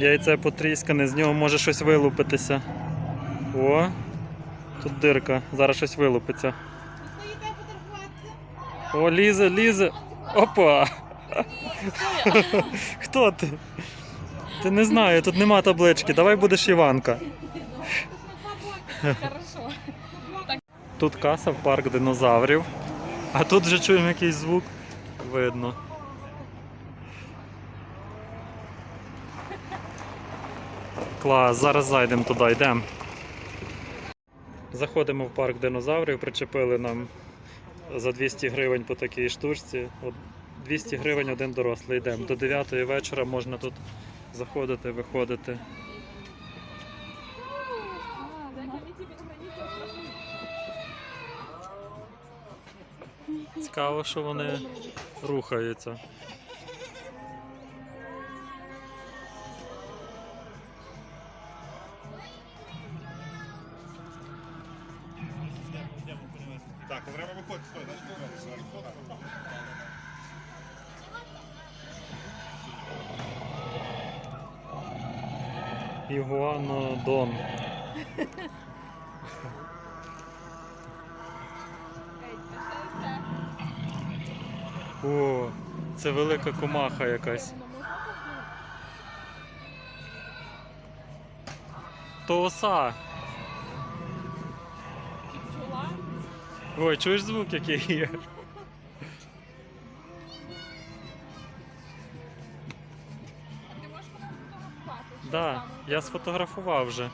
Яйце потріскане, з нього може щось вилупитися. О, тут дирка, зараз щось вилупиться. О, лізе, лізе. Опа! Хто ти? Ти не знаю, тут нема таблички. Давай будеш Іванка. Тут каса в парк динозаврів. А тут вже чуємо якийсь звук. Видно. Клас, зараз зайдемо туди, йдемо. Заходимо в парк динозаврів, причепили нам за 200 гривень по такій штучці. От 200 гривень один дорослий йдемо. До 9 вечора можна тут заходити, виходити. Цікаво, що вони рухаються. Так, треба виходити, стой, значить виходити. Ігуанодон. О, це велика комаха якась. То оса. Ой, чуєш звук який є? Ти можеш мене фотографувати? Так, Да, я сфотографував вже.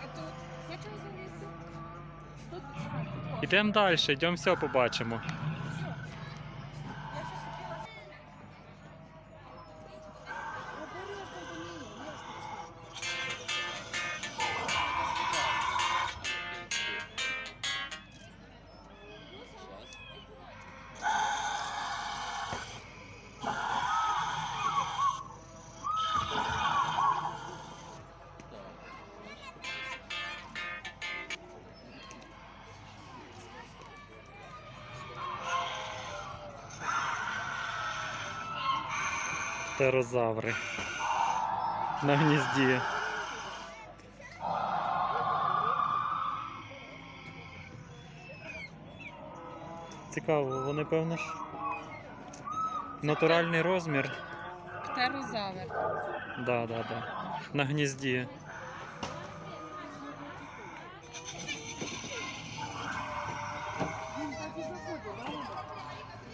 А тут? Хочеш залізти? Тут. Ідемо далі, йдемо все побачимо. Птерозаври. На гнізді. Цікаво, вони певно ж. Натуральний розмір. Птерозавр. Да, да, да. На гнізді.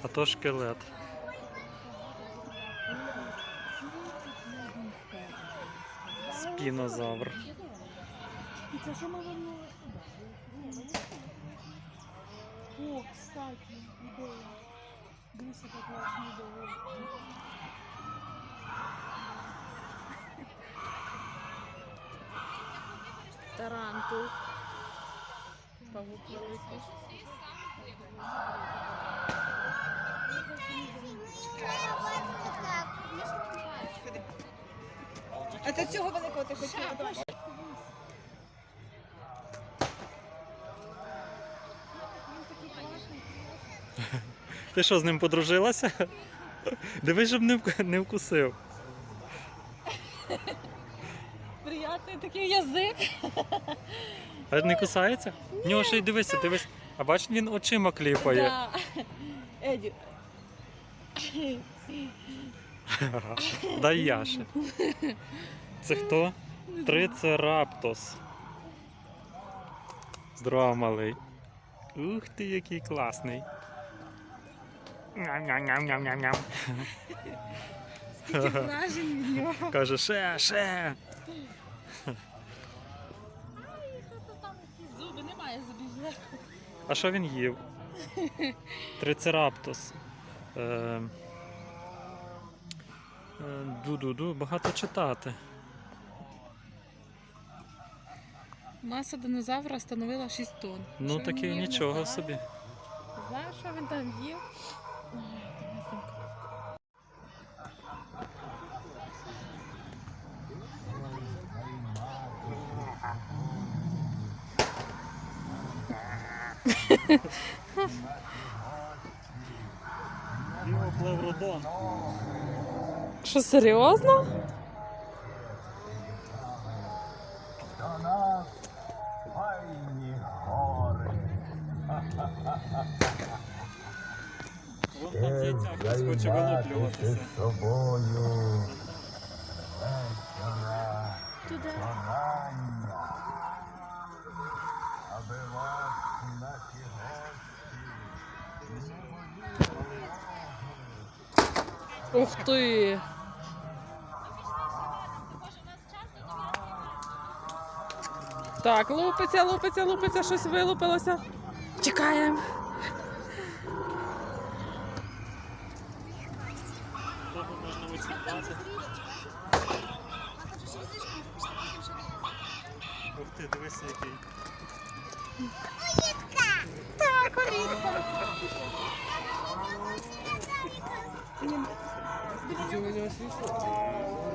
А то шкелет. Спінозавр. Це що ми вам О, кстати, ідея. Дивися, як класно ідея. Тарантул. Павук великий. А це цього великого ти хотіла? Ти що, з ним подружилася? Дивись, щоб не, вк- не вкусив. Приятний такий язик. А не кусається? В нього ще й дивися, дивись. А бач, він очима кліпає. Да. Еді. Дай Яше. Це хто? Трицераптос. Здорово, малий. Ух ти, який класний. Ням-ням-ням-ням-ням. Скільки вражень від нього. Каже, ще, ще. Там якісь зуби, немає зубів. А що він їв? Трицераптос. Е, Ду-ду-ду, багато читати. Маса динозавра становила 6 тонн. Ну Що він таке їв, не нічого знаю. собі. Знаєш, що він там їв? Діоплевродон. Що серйозно? Ух ти! Так, лупиться, лупиться, лупиться, щось вилупилося. Чекаємо. Ух ти, дивися який. Ой,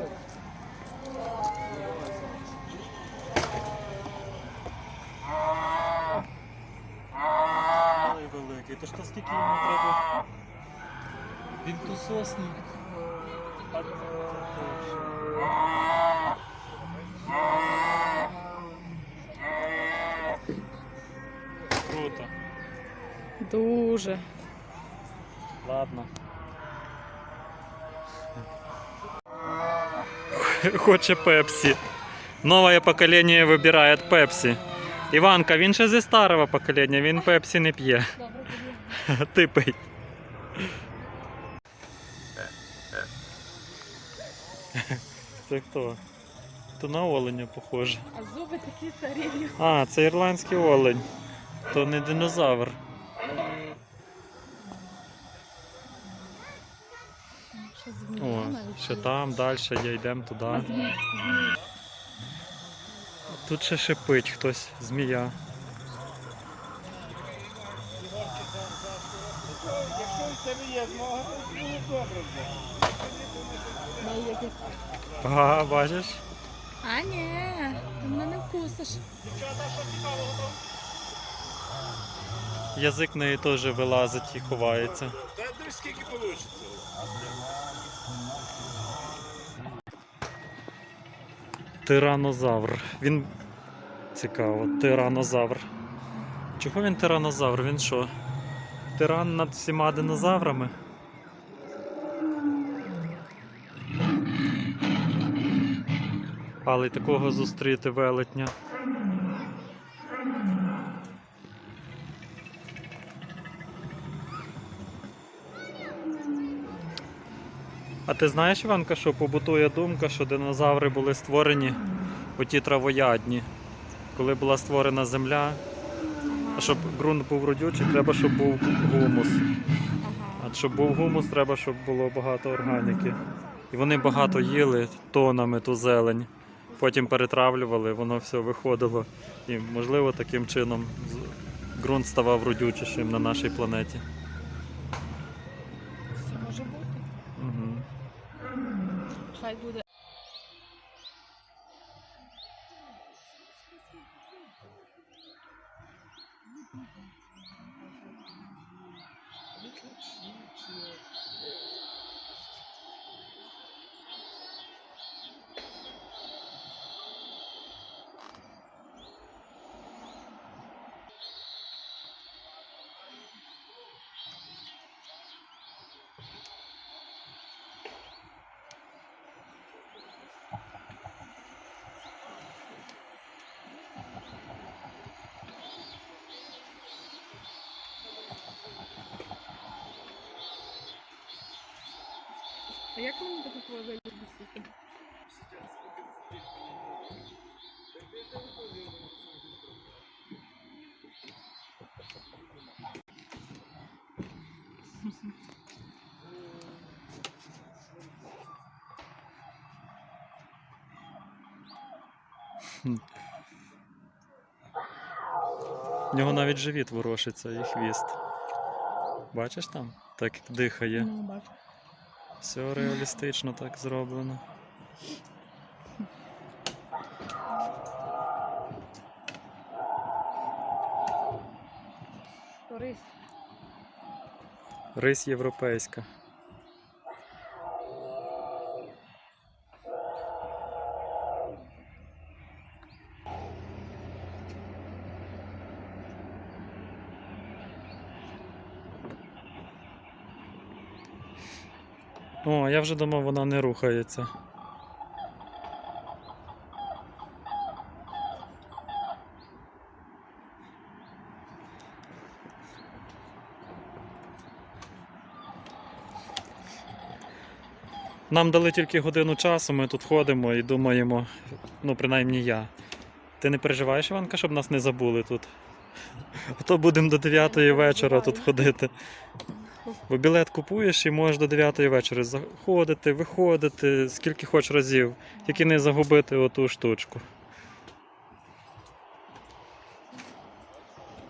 скільки йому треба? Він кусосний. Круто. Дуже. Ладно. Хоче Пепсі. Нове покоління вибирає Пепсі. Іванка, він ще зі старого покоління, він Пепсі не п'є. Добре, Ти пий. Це хто? То на оленя похоже. А зуби такі старі. А, це ірландський олень. То не динозавр. О, ще там, далі є, йдемо туди. Тут ще шипить хтось, змія. Якщо в тебе є змога, то було добре вже. Як як- Ага, бачиш? А, ні, ти мене не вкусиш. Язик в неї теж вилазить і ховається. Та дивись, скільки вийде. Тиранозавр. Він цікаво, тиранозавр. Чого він тиранозавр? Він що? Тиран над всіма динозаврами? Але й такого зустріти велетня. А ти знаєш, Іванка, що побутує думка, що динозаври були створені оті травоядні. Коли була створена земля, щоб ґрунт був родючий, треба, щоб був гумус. А щоб був гумус, треба, щоб було багато органіки. І вони багато їли тонами ту зелень. Потім перетравлювали, воно все виходило. І, можливо, таким чином ґрунт ставав родючішим на нашій планеті. Це може бути. Угу. Хай буде. А як мені таку твою вилізти? В нього навіть живіт ворушиться і хвіст. Бачиш там? Так як дихає. Ну, бачу. Все реалістично так зроблено. Рис. Рис європейська. О, я вже думав, вона не рухається. Нам дали тільки годину часу, ми тут ходимо і думаємо, ну, принаймні я. Ти не переживаєш, Іванка, щоб нас не забули тут? А то будемо до 9 вечора тут ходити. Бо білет купуєш і можеш до 9 вечора заходити, виходити, скільки хоч разів, тільки не загубити оту штучку.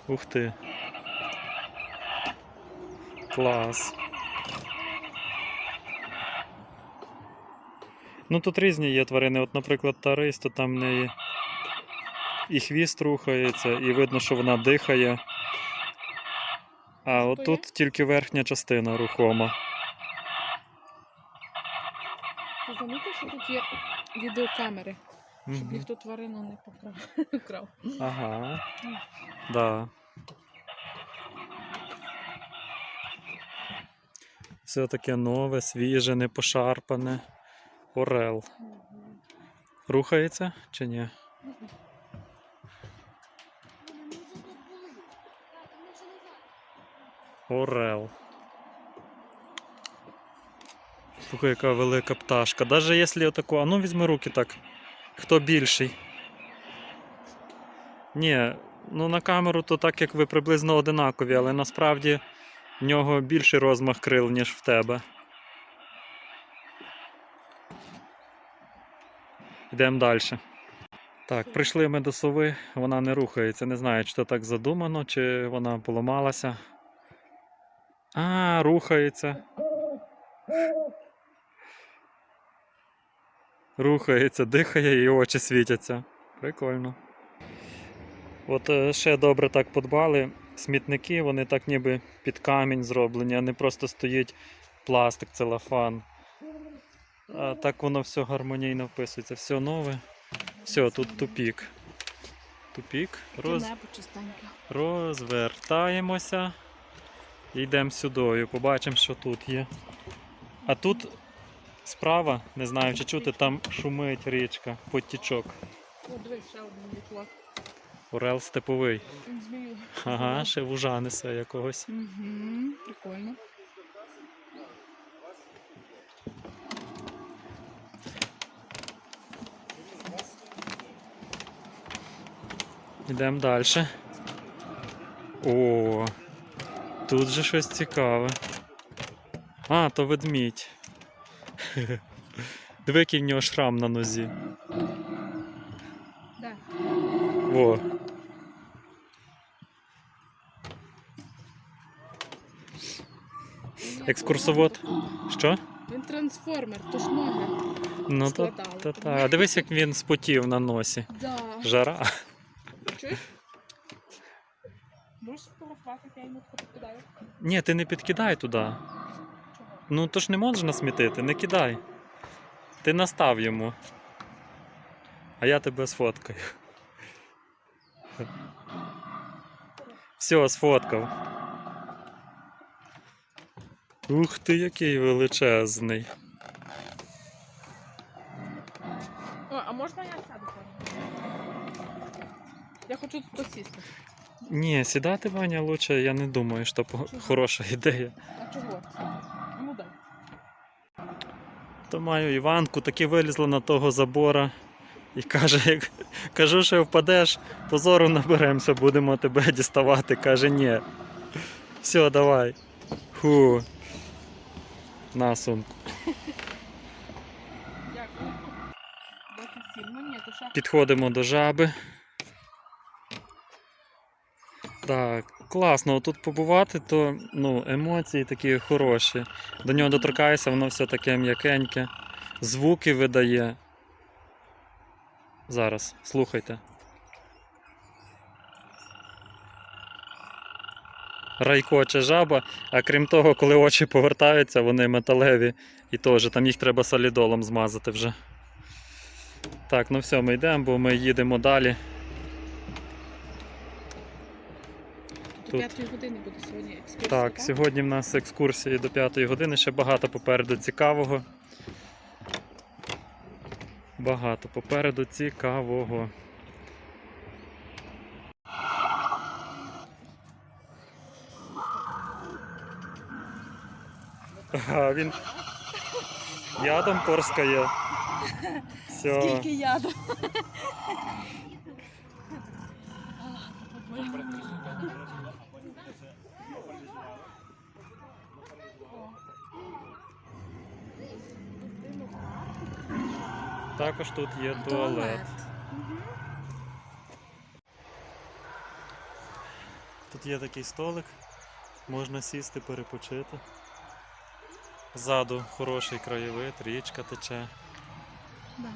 Ух ти. Клас. Ну тут різні є тварини. От, наприклад, та рись, то там в неї і хвіст рухається, і видно, що вона дихає. А от тут тільки верхня частина рухома. Ти замітив, що тут є відеокамери, щоб ніхто тварину не покрав. Украв. Ага. Да. Все таке нове, свіже, не пошарпане. Орел. Рухається чи ні? Орел. Слухай, яка велика пташка. Даже якщо отаку, а ну візьми руки так. Хто більший? Ні, ну на камеру то так як ви приблизно одинакові, але насправді в нього більший розмах крил, ніж в тебе. Йдемо далі. Так, прийшли ми до сови, вона не рухається. Не знаю, чи то так задумано, чи вона поламалася. А, рухається. Рухається, дихає і очі світяться. Прикольно. От е, ще добре так подбали. Смітники, вони так ніби під камінь зроблені, а не просто стоїть пластик, целофан. А так воно все гармонійно вписується, все нове. Все, тут тупік. Тупік. Роз... Розвертаємося. І йдемо сюди. Побачимо, що тут є. А тут справа, не знаю чи чути, там шумить річка, потічок. Орел степовий. Змію. Ага, ще вужа несе якогось. Угу, прикольно. Йдемо далі. О, тут же щось цікаве. А, то ведмідь. Диви, який в нього шрам на нозі. Да. Во. Екскурсовод. Що? Він трансформер, то ж ноги. Ну то, Складали. то, та. Дивись, як він спотів на носі. Да. Жара. Чуєш? Можеш сфотографувати, я йому покидаю. Ні, ти не підкидай туди. Ну то ж не можна смітити, не кидай. Ти настав йому. А я тебе сфоткаю. Все, сфоткав. Ух ти, який величезний. О, а можна я сяду? Я хочу тут посісти. Ні, сідати, Ваня, лучше, я не думаю, що по- хороша ідея. А чого? Ну дай. То маю Іванку, таки вилізла на того забора і каже, як кажу, що впадеш, позору наберемося, будемо тебе діставати. Каже, ні. Все, давай. Ху. На сумку. Дякую. 27. Ну. Підходимо до жаби. Так, класно, тут побувати, то ну, емоції такі хороші. До нього доторкаєшся, воно все таке м'якеньке. Звуки видає. Зараз, слухайте. Райкоче жаба, а крім того, коли очі повертаються, вони металеві і теж там їх треба солідолом змазати вже. Так, ну все, ми йдемо, бо ми їдемо далі. До Тут- п'ятої години буде сьогодні екскурсія. Так, сьогодні в нас екскурсії до 5 години, ще багато попереду цікавого. Багато попереду цікавого. Ага, він ядом порскає. Все. Скільки яду. Також тут є туалет. Тут є такий столик, можна сісти, перепочити. Ззаду хороший краєвид, річка тече. Да.